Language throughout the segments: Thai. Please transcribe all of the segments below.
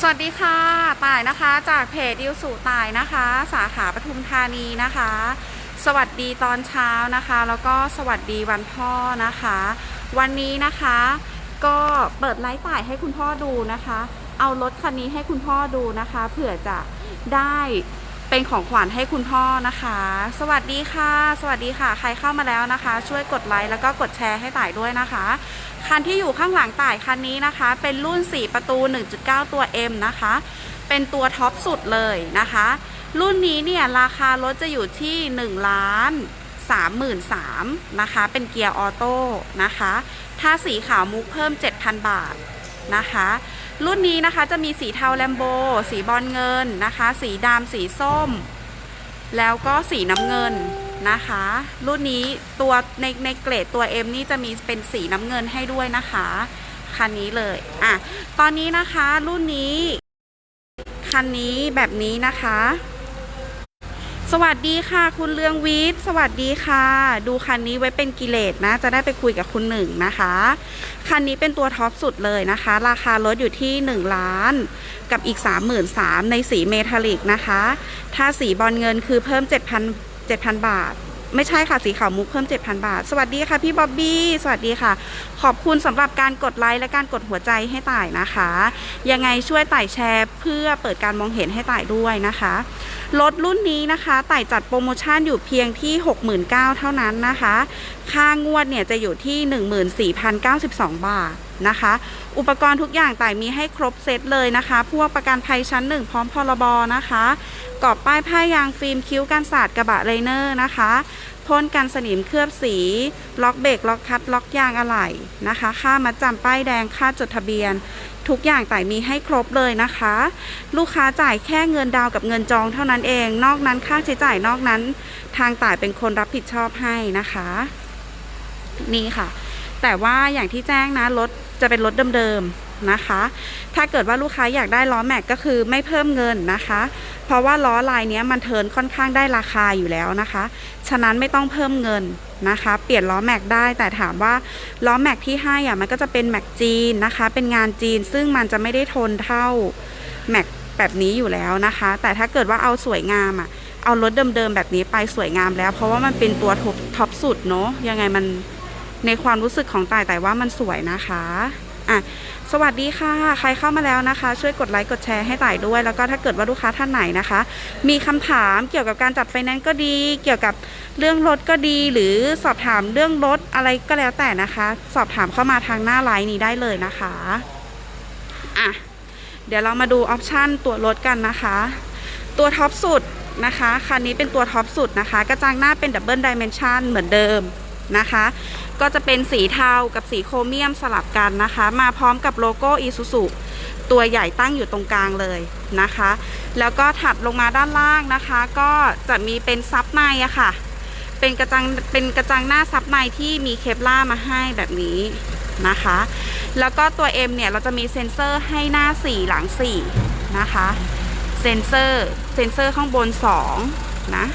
สวัสดีค่ะ ต่ายนะคะ จากเพจดิวสู่ต่ายนะคะ สาขาปทุมธานีนะคะ สวัสดีตอนเช้านะคะ แล้วก็สวัสดีวันพ่อนะคะ วันนี้นะคะ ก็เปิดไลฟ์ต่ายให้คุณพ่อดูนะคะ เอารถคันนี้ให้คุณพ่อดูนะคะ เผื่อจะได้ เป็นของขวัญให้คุณพ่อนะคะ สวัสดีค่ะ สวัสดีค่ะ ใครเข้ามาแล้วนะคะ ช่วยกดไลค์แล้วก็กดแชร์ให้ต่ายด้วยนะคะ คันที่อยู่ข้างหลังต่ายคันนี้นะคะ เป็นรุ่น 4 ประตู 1.9 ตัว M นะคะ เป็นตัวท็อปสุดเลยนะคะ รุ่นนี้เนี่ยราคารถจะอยู่ที่1ล้าน33,000นะคะ เป็นเกียร์ออโต้นะคะ ถ้าสีขาวมุกเพิ่ม 7,000 บาทนะคะ รุ่นนี้นะคะจะมีสีเทาแลมโบ สีบอลเงินนะคะ สีดำสีส้ม แล้วก็สีน้ำเงินนะคะ รุ่นนี้ตัวในในเกรดตัว M นี่จะมีเป็นสีน้ำเงินให้ด้วยนะคะคันนี้เลยอะตอนนี้นะคะรุ่นนี้ คันนี้แบบนี้นะคะ สวัสดีค่ะ คุณเลืองวิทย์ สวัสดีค่ะ ดูคันนี้ไว้เป็นกิเลสนะ จะได้ไปคุยกับคุณหนึ่งนะคะ คันนี้เป็นตัวท็อปสุดเลยนะคะ ราคารถอยู่ที่ 1 ล้าน กับอีก 33,000ในสีเมทัลลิกนะคะ ถ้าสีบอลเงินคือเพิ่ม 7,000 7,000 บาท ไม่ใช่ค่ะสีขาวมุกเพิ่ม 7,000 บาท สวัสดีค่ะพี่บ๊อบบี้สวัสดีค่ะ ขอบคุณสำหรับการกดไลค์และการกดหัวใจให้ต่ายนะคะ ยังไงช่วยต่ายแชร์เพื่อเปิดการมองเห็นให้ต่ายด้วยนะคะรถรุ่นนี้นะคะต่ายจัดโปรโมชั่นอยู่เพียงที่ 69,000เท่านั้นนะคะ ค่างวดเนี่ยจะอยู่ที่ 14,092 บาท นะคะ อุปกรณ์ทุกอย่างต่ายมีให้ครบเซตเลยนะคะ พวกประกันภัยชั้น 1 พร้อมพรบนะคะกรอบป้ายผ้ายางฟิล์มคิ้วกันสาดกระบะไลเนอร์นะคะพ่นกันสนิมเคลือบสี ล็อกเบรกล็อกคัดล็อกยางอะไหล่นะคะ ค่ามัดจำป้ายแดงค่าจดทะเบียน ทุกอย่างแต่มีให้ครบเลยนะคะ ลูกค้าจ่ายแค่เงินดาวกับเงินจองเท่านั้นเอง นอกนั้นค่าใช้จ่ายนอกนั้น ทางต่ายเป็นคนรับผิดชอบให้นะคะ นี่ค่ะ แต่ว่าอย่างที่แจ้งนะรถ จะเป็นรถเดิมๆนะคะ ถ้าเกิดว่าลูกค้าอยากได้ล้อแม็กก็คือไม่เพิ่มเงินนะคะ เพราะว่าล้อลายนี้มันเทินค่อนข้างได้ราคาอยู่แล้วนะคะ ฉะนั้นไม่ต้องเพิ่มเงินนะคะ เปลี่ยนล้อแม็กได้แต่ถามว่าล้อแม็กที่ให้อะมันก็จะเป็นแม็กจีนนะคะ เป็นงานจีนซึ่งมันจะไม่ได้ทนเท่าแม็กแบบนี้อยู่แล้วนะคะ แต่ถ้าเกิดว่าเอาสวยงามอะเอารถเดิมๆแบบนี้ไปสวยงามแล้ว เพราะว่ามันเป็นตัวท็อปสุดเนาะยังไงมัน ในความรู้สึกของต่ายแต่ว่ามันสวยนะคะอะสวัสดีค่ะ ใครเข้ามาแล้วนะคะ ช่วยกดไลค์กดแชร์ให้ต่ายด้วย แล้วก็ถ้าเกิดว่าลูกค้าท่านไหนนะคะ มีคำถามเกี่ยวกับการจัดไฟแนนซ์ก็ดี เกี่ยวกับเรื่องรถก็ดี หรือสอบถามเรื่องรถอะไรก็แล้วแต่นะคะ สอบถามเข้ามาทางหน้าไลน์นี้ได้เลยนะคะอะเดี๋ยวเรามาดูออปชันตัวรถกันนะคะ ตัวท็อปสุดนะคะคันนี้เป็นตัวท็อปสุดนะคะ กระจังหน้าเป็นดับเบิลดิเมนชันเหมือนเดิม นะคะ ก็จะเป็นสีเทากับสีโครเมียมสลับกันนะคะ มาพร้อมกับโลโก้อีซูซูตัวใหญ่ตั้งอยู่ตรงกลางเลยนะคะ แล้วก็ถัดลงมาด้านล่างนะคะ ก็จะมีเป็นซับในอะค่ะ เป็นกระจังเป็นกระจังหน้าซับในที่มีเคปล่ามาให้แบบนี้นะคะ แล้วก็ตัว M เนี่ยเราจะมีเซ็นเซอร์ให้หน้า 4 หลัง 4 นะคะ เซ็นเซอร์เซ็นเซอร์ข้างบน 2 นะ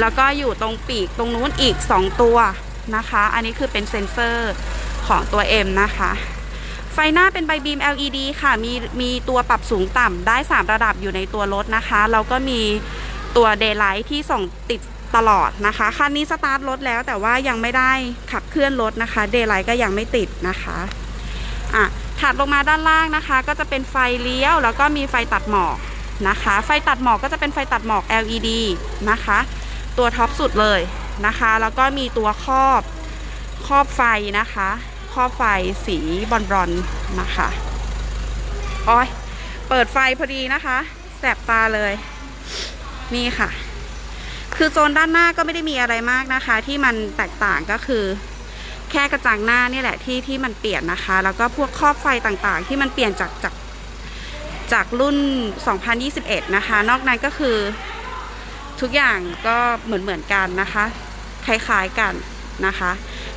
แล้วก็อยู่ตรงปีกตรงนู้นอีก 2 ตัว นะคะ อันนี้คือเป็นเซ็นเซอร์ของตัว M นะคะ ไฟหน้าเป็นใบบีม LED ค่ะ มีมีตัวปรับสูงต่ำได้ 3 ระดับอยู่ในตัวรถนะคะ แล้วก็มีตัว Daylight ที่ส่องติดตลอดนะคะ คันนี้สตาร์ทรถแล้วแต่ว่ายังไม่ได้ขับเคลื่อนรถนะคะ Daylight ก็ยังไม่ติดนะคะ อะถัดลงมาด้านล่างนะคะ ก็จะเป็นไฟเลี้ยว แล้วก็มีไฟตัดหมอกนะคะ ไฟตัดหมอกก็จะเป็นไฟตัดหมอก LED นะคะ ตัวท็อปสุดเลย นะคะ แล้วก็มีตัวครอบครอบไฟนะคะครอบไฟสีบอลบอลนะคะโอ้ยเปิดไฟพอดีนะคะ แสบตาเลย นี่ค่ะ คือโซนด้านหน้าก็ไม่ได้มีอะไรมากนะคะ ที่มันแตกต่างก็คือ แค่กระจังหน้านี่แหละที่ที่มันเปลี่ยนนะคะ แล้วก็พวกครอบไฟต่างๆ ที่มันเปลี่ยนจากจากจากรุ่น 2021 นะคะ นอกนั้นก็คือทุกอย่างก็เหมือนเหมือนๆกันนะคะ คล้ายๆกันนะคะ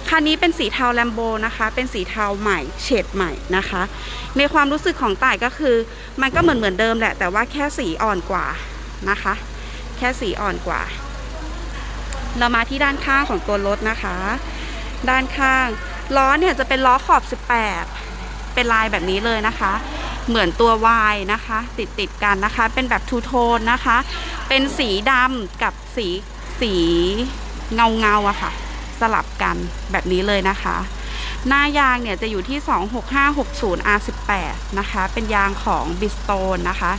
คันนี้เป็นสีเทาแลมโบนะคะ เป็นสีเทาใหม่เฉดใหม่นะคะ ในความรู้สึกของต่ายก็คือ มันก็เหมือนเหมือนเดิมแหละ แต่ว่าแค่สีอ่อนกว่านะคะ แค่สีอ่อนกว่า เรามาที่ด้านข้างของตัวรถนะคะ ด้านข้างล้อเนี่ยจะเป็นล้อขอบ 18 เป็นลายแบบนี้เลยนะคะ เหมือนตัว Y นะคะ ติดติดๆกันนะคะ เป็นแบบทูโทนนะคะ เป็นสีดำกับสีสี เงาเงาอะค่ะ สลับกันแบบนี้เลยนะคะ หน้ายางเนี่ยจะอยู่ที่ 26560 R18 นะคะ เป็นยางของ b i s t o n e นะคะ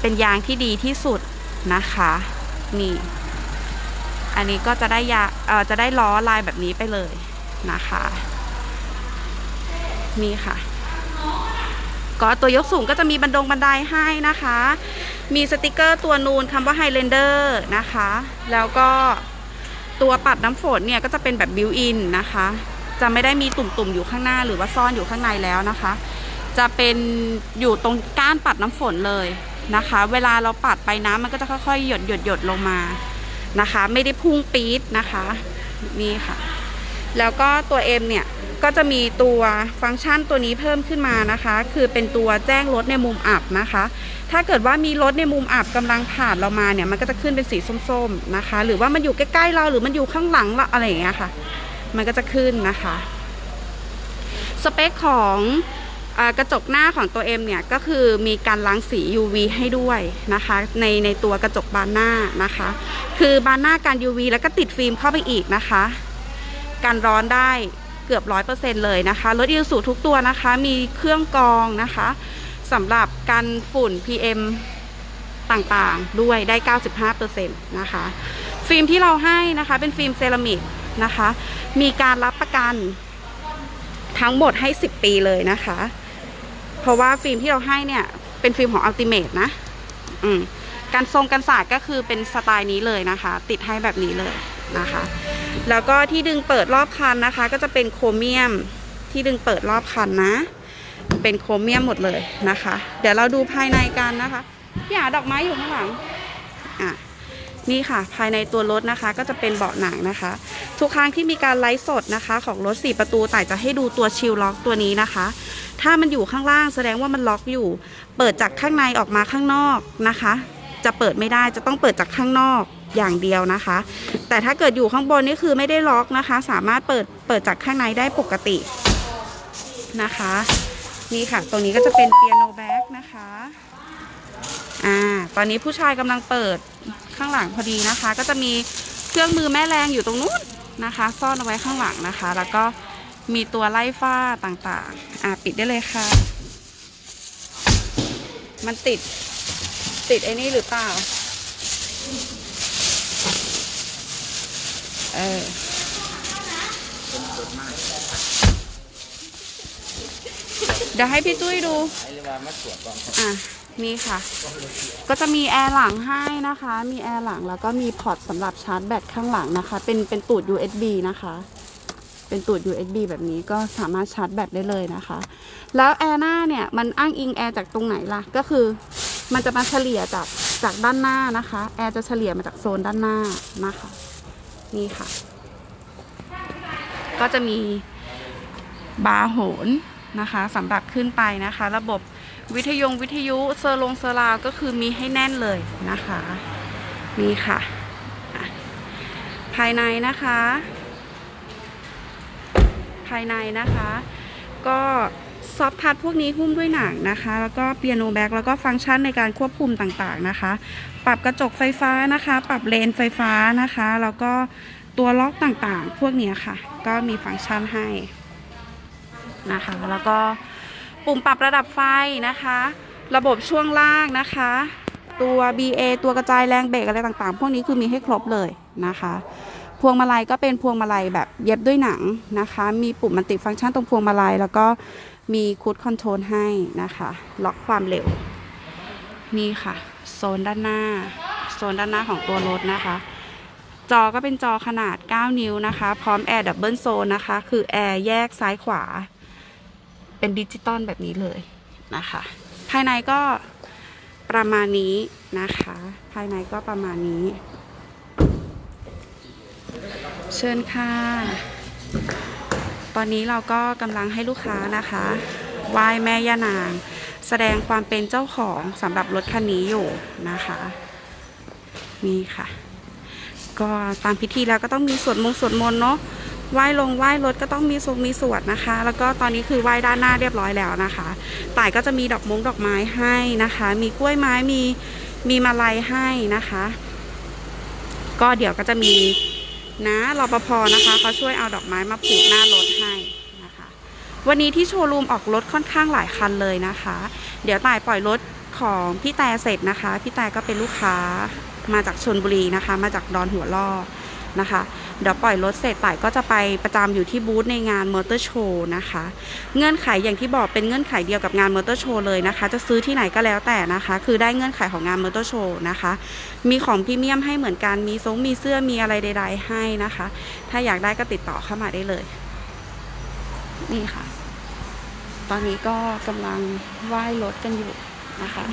เป็นยางที่ดีที่สุดนะคะนี่อันนี้ก็จะได้ยาเอ่อจะได้ล้อลายแบบนี้ไปเลยนะคะ นี่ค่ะ ก็ตัวยกสูงก็จะมีบันดงบันไดให้นะคะ มีสติกเกอร์ตัวนูนคำว่า Highlander นะคะ แล้วก็ ตัวปัดน้ำฝนเนี่ยก็จะเป็นแบบบิวอินนะคะ จะไม่ได้มีตุ่มๆอยู่ข้างหน้าหรือว่าซ่อนอยู่ข้างในแล้วนะคะ จะเป็นอยู่ตรงก้านปัดน้ำฝนเลยนะคะ เวลาเราปัดไปน้ำมันก็จะค่อยๆ หยดหยดหยดลงมานะคะ ไม่ได้พุ่งปี๊ดนะคะ นี่ค่ะ แล้วก็ตัว M เนี่ยก็จะมีตัวฟังก์ชันตัวนี้เพิ่มขึ้นมานะคะ คือเป็นตัวแจ้งรถในมุมอับนะคะ ถ้าเกิดว่ามีรถในมุมอับกำลังผ่านเรามาเนี่ยมันก็จะขึ้นเป็นสีส้มๆนะคะ หรือว่ามันอยู่ใกล้ๆเราหรือมันอยู่ข้างหลังเราอะไรอย่างเงี้ยค่ะ มันก็จะขึ้นนะคะ สเปคของอกระจกหน้าของตัว M เนี่ยก็คือมีการล้างสี UV ให้ด้วยนะคะในในตัวกระจกบานหน้านะคะ คือบานหน้าการ UV แล้วก็ติดฟิล์มเข้าไปอีกนะคะ การร้อนได้เกือบร้อยเปอร์เซ็นเลยนะคะ รถอีสูทุกตัวนะคะ มีเครื่องกรองนะคะสำหรับกันฝุ่น PM ต่างๆ ด้วยได้ 95%นะคะ ฟิล์มที่เราให้นะคะ เป็นฟิล์มเซรามิกนะคะ มีการรับประกันทั้งหมดให้ 10 ปีเลยนะคะ เพราะว่าฟิล์มที่เราให้เนี่ย เป็นฟิล์มของ Ultimate นะ อืมการทรงกันศาสตร์ก็คือเป็นสไตล์นี้เลยนะคะ ติดให้แบบนี้เลย นะคะ แล้วก็ที่ดึงเปิดรอบคันนะคะ ก็จะเป็นโครเมียมที่ดึงเปิดรอบคันนะ เป็นโครเมียมหมดเลยนะคะ เดี๋ยวเราดูภายในกันนะคะพี่หาดอกไม้อยู่ข้างหลังอะนี่ค่ะ ภายในตัวรถนะคะ ก็จะเป็นเบาะหนังนะคะ ทุกครั้งที่มีการไลฟ์สดนะคะ ของรถ 4 ประตูแต่จะให้ดูตัวชิลล็อกตัวนี้นะคะ ถ้ามันอยู่ข้างล่างแสดงว่ามันล็อกอยู่ เปิดจากข้างในออกมาข้างนอกนะคะ จะเปิดไม่ได้จะต้องเปิดจากข้างนอก อย่างเดียวนะคะ แต่ถ้าเกิดอยู่ข้างบนนี่คือไม่ได้ล็อกนะคะ สามารถเปิดเปิดจากข้างในได้ปกตินะคะนี่ค่ะ ตรงนี้ก็จะเป็นเปียโนแบ็กนะคะอ่าตอนนี้ผู้ชายกำลังเปิดข้างหลังพอดีนะคะ ก็จะมีเครื่องมือแม่แรงอยู่ตรงนู้นนะคะ ซ่อนเอาไว้ข้างหลังนะคะ แล้วก็มีตัวไล่ฝ้าต่างๆ อ่าปิดได้เลยค่ะ มันติดติดไอ้นี่หรือเปล่า เออเดี๋ยวให้พี่ตุ้ยดู อะ นี่ค่ะ ก็จะมีแอร์หลังให้นะคะ มีแอร์หลังแล้วก็มีพอร์ตสำหรับชาร์จแบตข้างหลังนะคะ เป็นเป็นตูด USB นะคะ เป็นตูด USB แบบนี้ก็สามารถชาร์จแบตได้เลยนะคะ แล้วแอร์หน้าเนี่ย มันอ้างอิงแอร์จากตรงไหนล่ะ ก็คือมันจะมาเฉลี่ยจากจากด้านหน้านะคะ แอร์จะเฉลี่ยมาจากโซนด้านหน้านะคะ นี่ค่ะ ก็จะมีบาร์โหนนะคะสำหรับขึ้นไปนะคะ ระบบวิทยงวิทยุเซอร์ลงเซอร์ราวก็คือมีให้แน่นเลยนะคะนี่ค่ะอะภายในนะคะ ภายในนะคะ ก็ ซอฟทัชพวกนี้หุ้มด้วยหนังนะคะ แล้วก็เปียโนแบ็กแล้วก็ฟังก์ชันในการควบคุมต่างๆนะคะ ปรับกระจกไฟฟ้านะคะ ปรับเลนไฟฟ้านะคะ แล้วก็ตัวล็อกต่างๆ พวกนี้ค่ะ ก็มีฟังก์ชันให้นะคะ แล้วก็ปุ่มปรับระดับไฟนะคะ ระบบช่วงล่างนะคะ ตัว BA ตัวกระจายแรงเบรกอะไรต่างๆ พวกนี้คือมีให้ครบเลยนะคะ พวงมาลัยก็เป็นพวงมาลัยแบบเย็บด้วยหนังนะคะ มีปุ่มมันติฟังก์ชันตรงพวงมาลัย แล้วก็มีคูดคอนโทรลให้นะคะ ล็อกความเร็ว นี่ค่ะ โซนด้านหน้า โซนด้านหน้าของตัวรถนะคะ จอก็เป็นจอขนาด 9 นิ้วนะคะ พร้อมแอร์ดับเบิลโซนนะคะ คือแอร์แยกซ้ายขวา เป็นดิจิตอลแบบนี้เลยนะคะ ภายในก็ประมาณนี้นะคะ ภายในก็ประมาณนี้ เชิญค่ะ ตอนนี้เราก็กำลังให้ลูกค้านะคะไหว้แม่ย่านาง แสดงความเป็นเจ้าของสำหรับรถคันนี้อยู่นะคะนี่ค่ะ ก็ตามพิธีแล้วก็ต้องมีสวดมงสวดมนต์เนาะไหว้ลงไหว้รถก็ต้องมีทรงมีสวดนะคะ แล้วก็ตอนนี้คือไหว้ด้านหน้าเรียบร้อยแล้วนะคะต่ายก็จะมีดอกมงดอกไม้ให้นะคะ มีกล้วยไม้มีมีมาลัยให้นะคะ ก็เดี๋ยวก็จะมี นะรปภนะคะเขาช่วยเอาดอกไม้มาผูกหน้ารถให้นะคะ วันนี้ที่โชว์รูมออกรถค่อนข้างหลายคันเลยนะคะ เดี๋ยวต่ายปล่อยรถของพี่แต่เสร็จนะคะ พี่แต่ก็เป็นลูกค้ามาจากชนบุรีนะคะ มาจากดอนหัวล่อนะคะ เดี๋ยวปล่อยรถเสร็จต่ายก็จะไปประจำอยู่ที่บูธในงานมอเตอร์โชว์นะคะ เงื่อนไขอย่างที่บอกเป็นเงื่อนไขเดียวกับงานมอเตอร์โชว์เลยนะคะ จะซื้อที่ไหนก็แล้วแต่นะคะ คือได้เงื่อนไขของงานมอเตอร์โชว์นะคะ มีของพรีเมียมให้เหมือนกัน มีทรงมีเสื้อ มีอะไรใด ๆ ให้นะคะ ถ้าอยากได้ก็ติดต่อเข้ามาได้เลย นี่ค่ะ ตอนนี้ก็กำลังไหว้รถกันอยู่นะคะ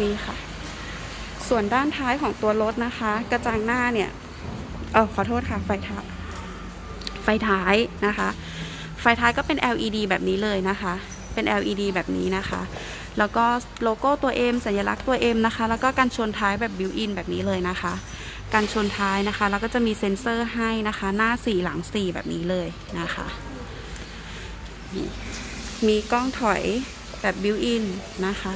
นี่ค่ะ ส่วนด้านท้ายของตัวรถนะคะ กระจังหน้าเนี่ยเออขอโทษค่ะไฟท้ายไฟท้ายนะคะ ไฟท้ายก็เป็น LED แบบนี้เลยนะคะ เป็น LED แบบนี้นะคะ แล้วก็โลโก้ตัว M สัญลักษณ์ตัว M นะคะ แล้วก็การชนท้ายแบบบิวอินแบบนี้เลยนะคะ การชนท้ายนะคะ แล้วก็จะมีเซ็นเซอร์ให้นะคะ หน้าสี่หลังสี่แบบนี้เลยนะคะ มีกล้องถอยแบบบิวอินนะคะ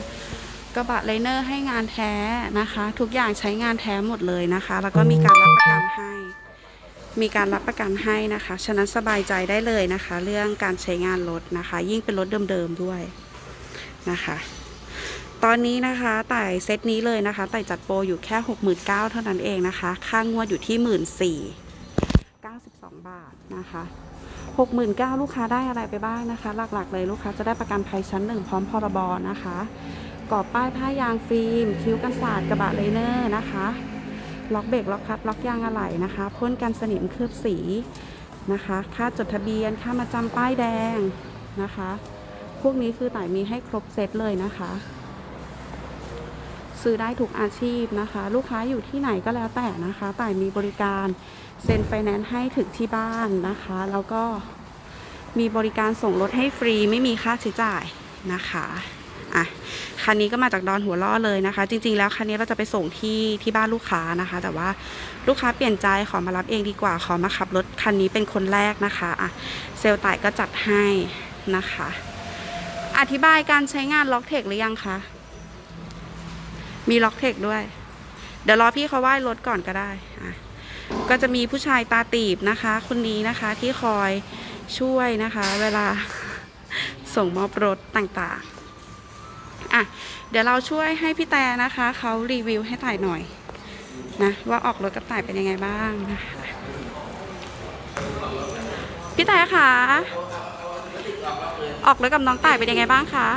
กระบะไลเนอร์ให้งานแท้นะคะ ทุกอย่างใช้งานแท้หมดเลยนะคะ แล้วก็มีการรับประกันให้ มีการรับประกันให้นะคะ ฉะนั้นสบายใจได้เลยนะคะ เรื่องการใช้งานรถนะคะ ยิ่งเป็นรถเดิมๆด้วยนะคะ ตอนนี้นะคะไต่เซตนี้เลยนะคะไต่จัดโปรอยู่แค่ 69,000เท่านั้นเองนะคะ ค่างวดอยู่ที่ 14,92 บาทนะคะ69,000ลูกค้าได้อะไรไปบ้างนะคะ หลักๆ เลยลูกค้าจะได้ประกันภัยชั้นหนึ่งพร้อมพรบนะคะ กอบป้ายผ้ายางฟิล์ม คิ้วกันศาสตร์กระบะเลเนอร์นะคะ ล็อกเบรกล็อกคลัตช์ล็อกยางอะไหล่นะคะพ่นกันสนิมเคลือบสีนะคะ ค่าจดทะเบียนค่ามาจำป้ายแดงนะคะ พวกนี้คือต่ายมีให้ครบเซตเลยนะคะ ซื้อได้ทุกอาชีพนะคะ ลูกค้าอยู่ที่ไหนก็แล้วแต่นะคะต่ายมีบริการเซ็นไฟแนนซ์ให้ถึงที่บ้านนะคะ แล้วก็มีบริการส่งรถให้ฟรีไม่มีค่าใช้จ่ายนะคะ อะ คันนี้ก็มาจากดอนหัวล่อเลยนะคะ จริงๆ แล้วคันนี้เราจะไปส่งที่ที่บ้านลูกค้านะคะ แต่ว่าลูกค้าเปลี่ยนใจขอมารับเองดีกว่า ขอมาขับรถคันนี้เป็นคนแรกนะคะอะเซลล์ต่ายก็จัดให้นะคะ อธิบายการใช้งานล็อกเทคหรือยังคะมีล็อกเทคด้วย เดี๋ยวรอพี่เขาไหว้รถก่อนก็ได้อะก็จะมีผู้ชายตาตีบนะคะ คนนี้นะคะที่คอยช่วยนะคะ เวลาส่งมอบรถต่างๆ อะเดี๋ยวเราช่วยให้พี่แต่นะคะเขารีวิวให้ต่ายหน่อยนะว่าออกรถกับต่ายเป็นยังไงบ้างนะคะพี่แต่คะออกรถกับน้องต่ายเป็นยังไงบ้างคะ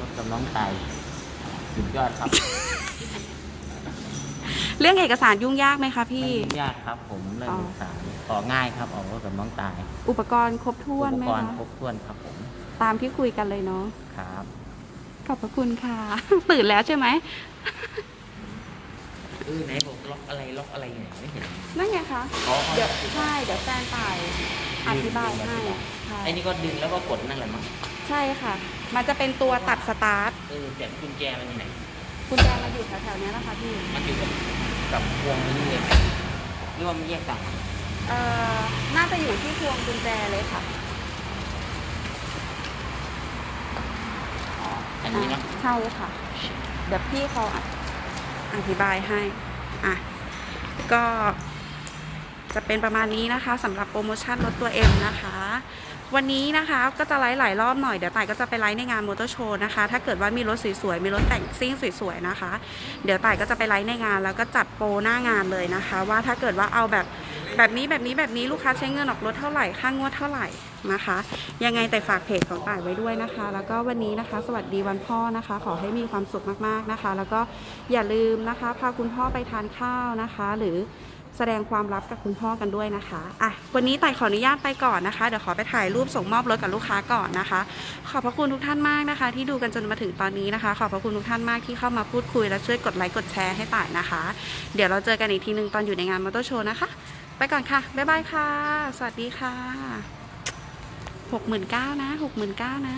รถกับน้องตายสุดยอดครับ เรื่องเอกสารยุ่งยากไหมคะพี่ไม่ยุ่งยากครับ ผมเรื่องอ๋อเอกสารออกง่ายครับออกรถกับน้องตาย อุปกรณ์ครบถ้วนอุไหปมกรณ์คะครบถ้วนครับผม ตามที่คุยกันเลยเนาะครับ ขอบพระคุณค่ะ ตื่นแล้วใช่ไหมเออไหนบอกล็อกอะไรล็อกอะไรเนี่ยไม่เห็น นั่นไงคะอ๋อ เดี๋ยวใช่เดี๋ยวแฟนไปอธิบายให้ใช่ไอ้นี่ก็ดึงแล้วก็กดนั่นแหละมั้งใช่ค่ะ มันจะเป็นตัวตัดสตาร์ทเออแต่กุญแจมันอยู่ไหนคุณแจมาอยู่แถวๆเนี้ยนะคะพี่มันอยู่กับกับพวงนี้เลยหรือว่ามันแยกต่างกันเอ่อน่าจะอยู่ที่พวงกุญแจเลยค่ะ อันนี้เนาะใช่ค่ะ เดี๋ยวพี่เขาออธิบายให้ อะ ก็จะเป็นประมาณนี้นะคะสำหรับโปรโมชั่นรถตัว M นะคะ วันนี้นะคะก็จะไลฟ์หลายรอบหน่อย เดี๋ยวต่ายก็จะไปไลฟ์ในงานมอเตอร์โชว์นะคะ ถ้าเกิดว่ามีรถสวยๆ มีรถแต่งซิ่งสวยๆนะคะ เดี๋ยวต่ายก็จะไปไลฟ์ในงานแล้วก็จัดโปรหน้างานเลยนะคะ ว่าถ้าเกิดว่าเอาแบบแบบนี้แบบนี้แบบนี้ลูกค้าใช้เงินออกรถเท่าไหร่ค่างวดเท่าไหร่ นะคะ ยังไงแต่ฝากเพจของต่ายไว้ด้วยนะคะ แล้วก็วันนี้นะคะ สวัสดีวันพ่อนะคะ ขอให้มีความสุขมากๆนะคะ แล้วก็อย่าลืมนะคะพาคุณพ่อไปทานข้าวนะคะ หรือแสดงความรักกับคุณพ่อกันด้วยนะคะ อะ วันนี้ต่ายขออนุญาตไปก่อนนะคะ เดี๋ยวขอไปถ่ายรูปส่งมอบรถกับลูกค้าก่อนนะคะ ขอบพระคุณทุกท่านมากนะคะ ที่ดูกันจนมาถึงตอนนี้นะคะ ขอบพระคุณทุกท่านมากที่เข้ามาพูดคุยและช่วยกดไลค์กดแชร์ให้ต่ายนะคะ เดี๋ยวเราเจอกันอีกทีหนึ่งตอนอยู่ในงานมอเตอร์โชว์นะคะ ไปก่อนค่ะ บ๊ายบายค่ะ สวัสดีค่ะ หกหมื่นเก้านะหกหมื่นเก้านะ